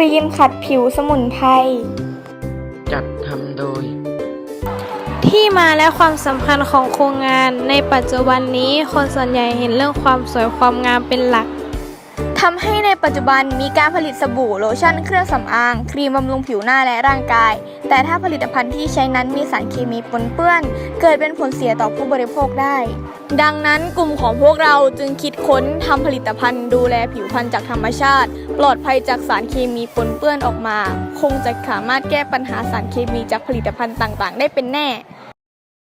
รีมขัดผิวสมุนไพร จัดทำโดย ที่มาและความสำคัญของโครงงานในปัจจุบันนี้คนส่วนใหญ่เห็นเรื่องความสวยความงามเป็นหลัก ทำให้ในปัจจุบันมีการผลิตสบู่โลชั่นเครื่องสำอาง ครีมบำรุงผิวหน้าและร่างกาย แต่ถ้าผลิตภัณฑ์ที่ใช้นั้นมีสารเคมีปนเปื้อน เกิดเป็นผลเสียต่อผู้บริโภคได้ ดังนั้นกลุ่มของพวกเราจึงคิดค้นทำผลิตภัณฑ์ดูแลผิวพรรณจากธรรมชาติ ปลอดภัยจากสารเคมีปนเปื้อนออกมา คงจะสามารถแก้ปัญหาสารเคมีจากผลิตภัณฑ์ต่างๆ ได้เป็นแน่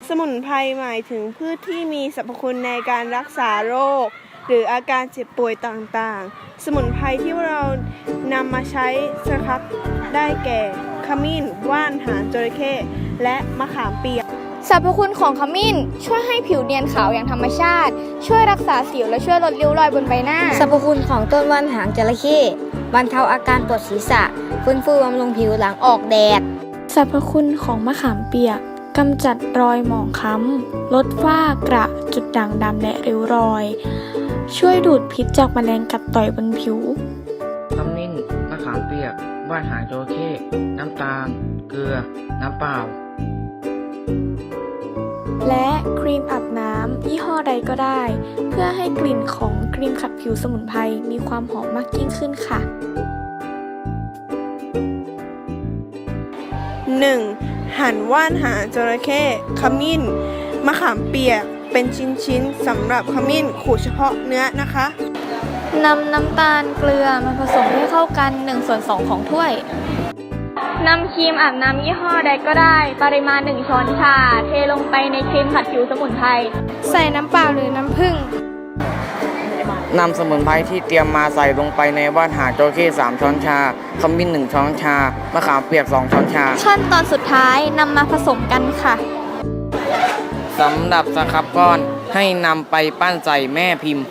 สมุนไพรหมายถึงพืชที่มีสรรพคุณในการรักษาโรค หรืออาการเจ็บป่วยต่างๆ สมุนไพรที่เรานำมาใช้สครับได้แก่ ขมิ้น ว่านหางจระเข้และมะขามเปียกสรรพคุณของขมิ้น ช่วยให้ผิวเนียนขาวอย่างธรรมชาติ ช่วยรักษาสิวและช่วยลดริ้วรอยบนใบหน้า สรรพคุณของต้นว่านหางจระเข้บรรเทาอาการปวดศีรษะฟื้นฟูบำรุงผิวหลังออกแดด สรรพคุณของมะขามเปียก กำจัดรอยหมองคล้ำ ลดฝ้ากระจุดด่างดำและริ้วรอย ช่วยดูดพิษจากแมลงกัดต่อยบนผิวขมิ้นมะขามเปียกว่านหางจระเข้น้ำตาล เกลือ น้ำเปล่า และครีมอาบน้ำยี่ห้อใดก็ได้ เพื่อให้กลิ่นของครีมขัดผิวสมุนไพรมีความหอมมากยิ่งขึ้นค่ะ 1. หั่นว่านหางจระเข้ขมิ้น มะขามเปียก เป็นชิ้นๆสำหรับขมิ้นขูดเฉพาะเนื้อนะคะนำน้ำตาลเกลือมาผสมให้เข้ากัน1ส่วน2ของถ้วยนำครีมอาบน้ำยี่ห้อใดก็ได้ ปริมาณ 1 ช้อนชา เทลงไปในครีมขัดผิวสมุนไพร ใส่น้ำเปล่าหรือน้ำผึ้ง นำสมุนไพรที่เตรียมมาใส่ลงไปในว่านหางจระเข้3ช้อนชาขมิ้น1ช้อนชามะขามเปียก 2 ช้อนชา ขั้นตอนสุดท้ายนำมาผสมกันค่ะสำหรับสครับก้อนให้นำไปปั้นใส่แม่พิมพ์